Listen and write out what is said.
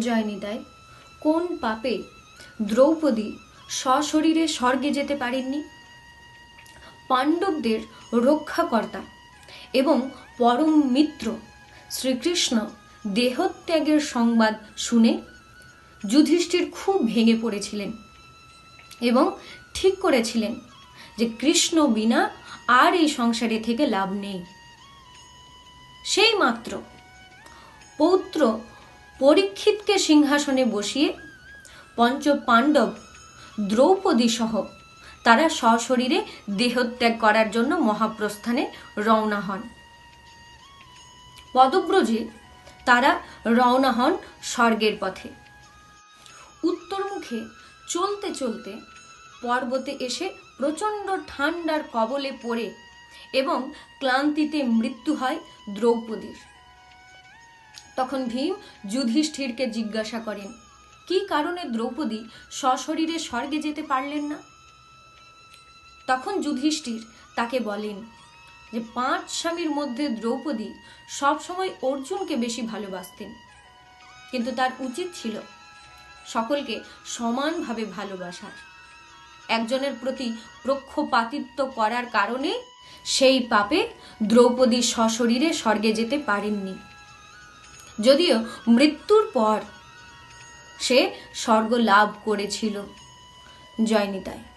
জয়নিতাই কোন পাপে দ্রৌপদী সশরীরে স্বর্গে যেতে পারেননি? পাণ্ডবদের রক্ষাকর্তা এবং পরম মিত্র শ্রীকৃষ্ণ দেহত্যাগের সংবাদ শুনে যুধিষ্ঠির খুব ভেঙে পড়েছিলেন এবং ঠিক করেছিলেন যে কৃষ্ণ বিনা আর এই সংসারে থেকে লাভ নেই। সেই মাত্র পৌত্র পরীক্ষিতকে সিংহাসনে বসিয়ে পঞ্চ পাণ্ডব দ্রৌপদী সহ তারা সশরীরে দেহত্যাগ করার জন্য মহাপ্রস্থানে রওনা হন। পদব্রজে তারা রওনা হন স্বর্গের পথে। উত্তরমুখে চলতে চলতে পর্বতে এসে প্রচণ্ড ঠান্ডার কবলে পড়ে এবং ক্লান্তিতে মৃত্যু হয় দ্রৌপদীর। তখন ভীম যুধিষ্ঠিরকে জিজ্ঞাসা করেন, কি কারণে দ্রৌপদী সশরীরে স্বর্গে যেতে পারলেন না? তখন যুধিষ্ঠির তাকে বলেন, যে পাঁচ স্বামীর মধ্যে দ্রৌপদী সবসময় অর্জুনকে বেশি ভালোবাসতেন। কিন্তু তার উচিত ছিল সকলকে সমানভাবে ভালোবাসার। একজনের প্রতি প্রক্ষপাতিত্ব করার কারণে সেই পাপে দ্রৌপদী সশরীরে স্বর্গে যেতে পারেননি। যদিও মৃত্যুর পর সে স্বর্গ লাভ করেছিল জয়নিতায়।